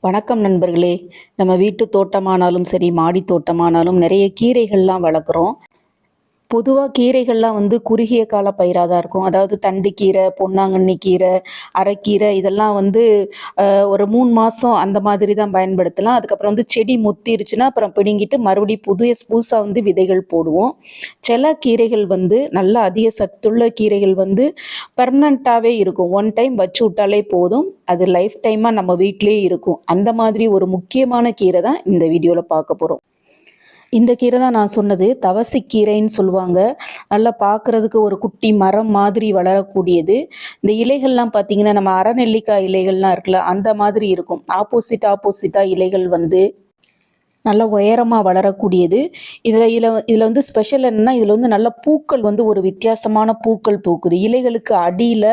வணக்கம் நண்பர்களே. நம்ம வீட்டு தோட்டமானாலும் சரி மாடி தோட்டமானாலும் நிறைய கீரைகள்லாம் வளர்க்குறோம். பொதுவாக கீரைகள்லாம் வந்து குறுகிய கால பயிராக தான் இருக்கும். அதாவது தண்டுக்கீரை பொன்னாங்கண்ணி கீரை அரைக்கீரை இதெல்லாம் வந்து ஒரு மூணு மாதம் அந்த மாதிரி தான் பயன்படுத்தலாம். அதுக்கப்புறம் வந்து செடி முத்திருச்சுன்னா அப்புறம் பிடுங்கிட்டு மறுபடியும் புதிய புதுசாக வந்து விதைகள் போடுவோம். சில கீரைகள் வந்து நல்ல அதிக சத்துள்ள கீரைகள் வந்து பெர்மனண்ட்டாகவே இருக்கும். ஒன் டைம் வச்சு விட்டாலே போதும். அது லைஃப் டைமாக நம்ம வீட்டிலேயே இருக்கும். அந்த மாதிரி ஒரு முக்கியமான கீரை தான் இந்த வீடியோவில் பார்க்க போகிறோம் இந்த கீரை தான் நான் சொன்னது. தவசிக்கீரைன்னு சொல்லுவாங்க. நல்லா பார்க்குறதுக்கு ஒரு குட்டி மரம் மாதிரி வளரக்கூடியது. இந்த இலைகள்லாம் பார்த்தீங்கன்னா நம்ம அறநெல்லிக்காய் இலைகள்லாம் இருக்குல்ல அந்த மாதிரி இருக்கும். ஆப்போசிட் ஆப்போசிட்டாக இலைகள் வந்து நல்ல உயரமாக வளரக்கூடியது. இதில் இதில் இதில் வந்து ஸ்பெஷல் என்னன்னா இதில் வந்து நல்ல பூக்கள் வந்து ஒரு வித்தியாசமான பூக்கள் பூக்குது. இலைகளுக்கு அடியில்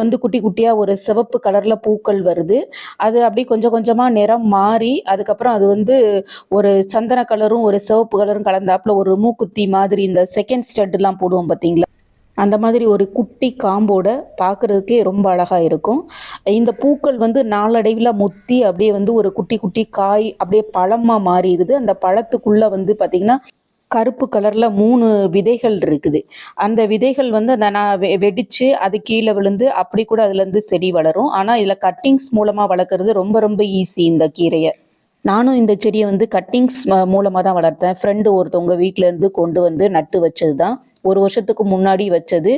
வந்து குட்டி குட்டியாக ஒரு சிவப்பு கலரில் பூக்கள் வருது. அது அப்படியே கொஞ்சம் கொஞ்சமாக நிறம் மாறி அதுக்கப்புறம் அது வந்து ஒரு சந்தன கலரும் ஒரு சிவப்பு கலரும் கலந்தாப்புல ஒரு மூக்குத்தி மாதிரி இந்த செகண்ட் ஸ்டட்லாம் போடுவோம் பார்த்தீங்களா அந்த மாதிரி ஒரு குட்டி காம்போட பார்க்குறதுக்கே ரொம்ப அழகாக இருக்கும். இந்த பூக்கள் வந்து நாளடைவில் முத்தி அப்படியே வந்து ஒரு குட்டி குட்டி காய் அப்படியே பழமாக மாறிடுது. அந்த பழத்துக்குள்ளே வந்து பார்த்திங்கன்னா கருப்பு கலரில் மூணு விதைகள் இருக்குது. அந்த விதைகள் வந்து அந்த நான் வெ வெடித்து அது கீழே விழுந்து அப்படி கூட அதுலேருந்து செடி வளரும். ஆனால் இதில் கட்டிங்ஸ் மூலமாக வளர்க்குறது ரொம்ப ரொம்ப ஈஸி இந்த கீரையை. நானும் இந்த செடியை வந்து கட்டிங்ஸ் மூலமாக தான் வளர்த்தேன். ஃப்ரெண்டு ஒருத்தவங்க வீட்டிலேருந்து கொண்டு வந்து நட்டு வச்சது தான் ஒரு வருஷத்துக்கு முன்னாடி வச்சது.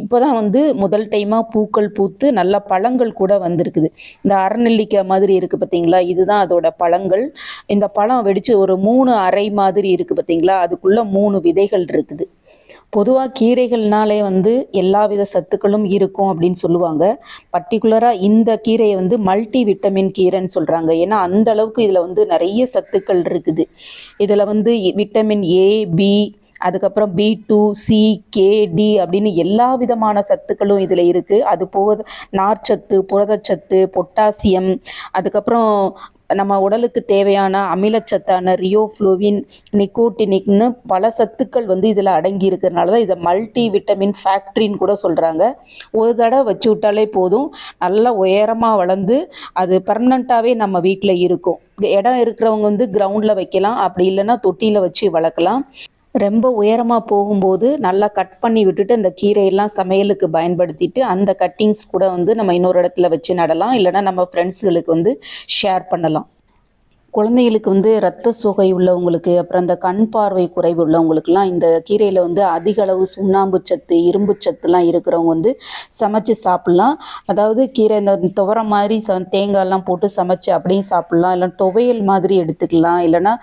இப்போ தான் வந்து முதல் டைமாக பூக்கள் பூத்து நல்ல பழங்கள் கூட வந்திருக்குது. இந்த அறநெல்லிக்காய் மாதிரி இருக்குது பார்த்தீங்களா இதுதான் அதோட பழங்கள். இந்த பழம் வெடித்து ஒரு மூணு அறை மாதிரி இருக்குது பார்த்தீங்களா அதுக்குள்ளே மூணு விதைகள் இருக்குது. பொதுவாக கீரைகள்னாலே வந்து எல்லா வித சத்துக்களும் இருக்கும் அப்படின்னு சொல்லுவாங்க. பர்டிகுலராக இந்த கீரையை வந்து மல்டி விட்டமின் கீரைன்னு சொல்கிறாங்க ஏன்னா அந்த அளவுக்கு இதில் வந்து நிறைய சத்துக்கள் இருக்குது. இதில் வந்து விட்டமின் ஏ பி அதுக்கப்புறம் B two C K D அப்படின்னு எல்லா விதமான சத்துக்களும் இதில் இருக்குது அது போக நார்ச்சத்து புரதச்சத்து பொட்டாசியம் அதுக்கப்புறம் நம்ம உடலுக்கு தேவையான அமிலச்சத்தான ரியோஃப்ளோவின் நிக்கோட்டினிக்னு பல சத்துக்கள் வந்து இதில் அடங்கி இருக்கிறதுனால தான் இதை மல்டி விட்டமின் ஃபேக்ட்ரின்னு கூட சொல்கிறாங்க ஒரு தடவை வச்சு விட்டாலே போதும். நல்லா உயரமாக வளர்ந்து அது பர்மனண்ட்டாகவே நம்ம வீட்டில் இருக்கும். இடம் இருக்கிறவங்க வந்து கிரவுண்டில் வைக்கலாம். அப்படி இல்லைன்னா தொட்டியில் வச்சு வளர்க்கலாம். ரொம்ப உயரமாக போகும்போது நல்லா கட் பண்ணி விட்டுட்டு அந்த கீரையெல்லாம் சமையலுக்கு பயன்படுத்திட்டு அந்த கட்டிங்ஸ் கூட வந்து நம்ம இன்னொரு இடத்துல வச்சு நடலாம். இல்லைனா நம்ம ஃப்ரெண்ட்ஸுகளுக்கு வந்து ஷேர் பண்ணலாம். குழந்தைகளுக்கு வந்து ரத்த சுகை உள்ளவங்களுக்கு அப்புறம் அந்த கண் பார்வை குறைவு உள்ளவங்களுக்குலாம் இந்த கீரையில் வந்து அதிக அளவு சுண்ணாம்பு சத்து இரும்பு சத்துலாம் இருக்கிறவங்க வந்து சமைச்சு சாப்பிட்லாம். அதாவது கீரை இந்த துவரம் மாதிரி ச தேங்காய்லாம் போட்டு சமைச்சு அப்படியும் சாப்பிட்லாம். இல்லைன்னா துவையல் மாதிரி எடுத்துக்கலாம். இல்லைன்னா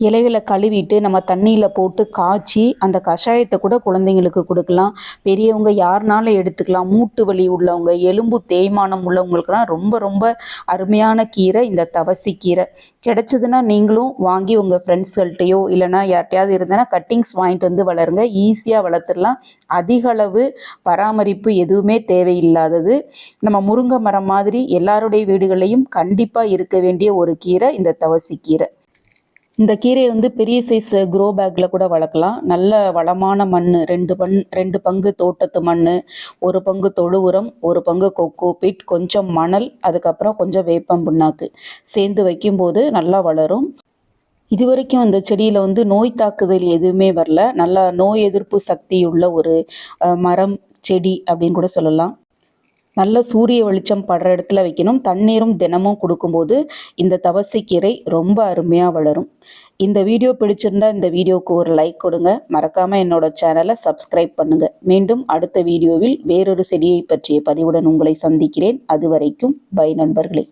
இலைகளை கழுவிட்டு நம்ம தண்ணியில் போட்டு காய்ச்சி அந்த கஷாயத்தை கூட குழந்தைங்களுக்கு கொடுக்கலாம். பெரியவங்க யாருனாலும் எடுத்துக்கலாம். மூட்டு வலி உள்ளவங்க எலும்பு தேய்மானம் உள்ளவங்களுக்குலாம் ரொம்ப ரொம்ப அருமையான கீரை இந்த தவசி கீரை. கிடைச்சதுன்னா நீங்களும் வாங்கி உங்கள் ஃப்ரெண்ட்ஸ்கள்கிட்டயோ இல்லைனா யார்ட்டையாவது இருந்தேன்னா கட்டிங்ஸ் வாங்கிட்டு வந்து வளருங்க. ஈஸியாக வளர்த்துடலாம். அதிக அளவு பராமரிப்பு எதுவுமே தேவையில்லாதது. நம்ம முருங்கை மரம் மாதிரி எல்லாருடைய வீடுகளையும் கண்டிப்பாக இருக்க வேண்டிய ஒரு கீரை இந்த தவசி கீரை. இந்த கீரையை வந்து பெரிய சைஸ் க்ரோ பேக்கில் கூட வளர்க்கலாம். நல்ல வளமான மண் ரெண்டு பண் ரெண்டு பங்கு தோட்டத்து மண் ஒரு பங்கு தொழு உரம் ஒரு பங்கு கொக்கோ பிட் கொஞ்சம் மணல் அதுக்கப்புறம் கொஞ்சம் வேப்பம் புண்ணாக்கு. சேர்ந்து வைக்கும்போது நல்லா வளரும். இது வரைக்கும் அந்த செடியில் வந்து நோய் தாக்குதல் எதுவுமே வரல. நல்லா நோய் எதிர்ப்பு சக்தி உள்ள ஒரு மரம் செடி அப்படின்னு கூட சொல்லலாம். நல்ல சூரிய வெளிச்சம் படுற இடத்துல வைக்கணும். தண்ணீரும் தினமும் கொடுக்கும்போது இந்த தவசைக்கீரை ரொம்ப அருமையாக வளரும். இந்த வீடியோ பிடிச்சிருந்தா இந்த வீடியோவுக்கு ஒரு லைக் கொடுங்க. மறக்காமல் என்னோட சேனலை சப்ஸ்கிரைப் பண்ணுங்க. மீண்டும் அடுத்த வீடியோவில் வேறொரு செடியை பற்றிய பதிவுடன் உங்களை சந்திக்கிறேன். அது வரைக்கும் பை நண்பர்களே.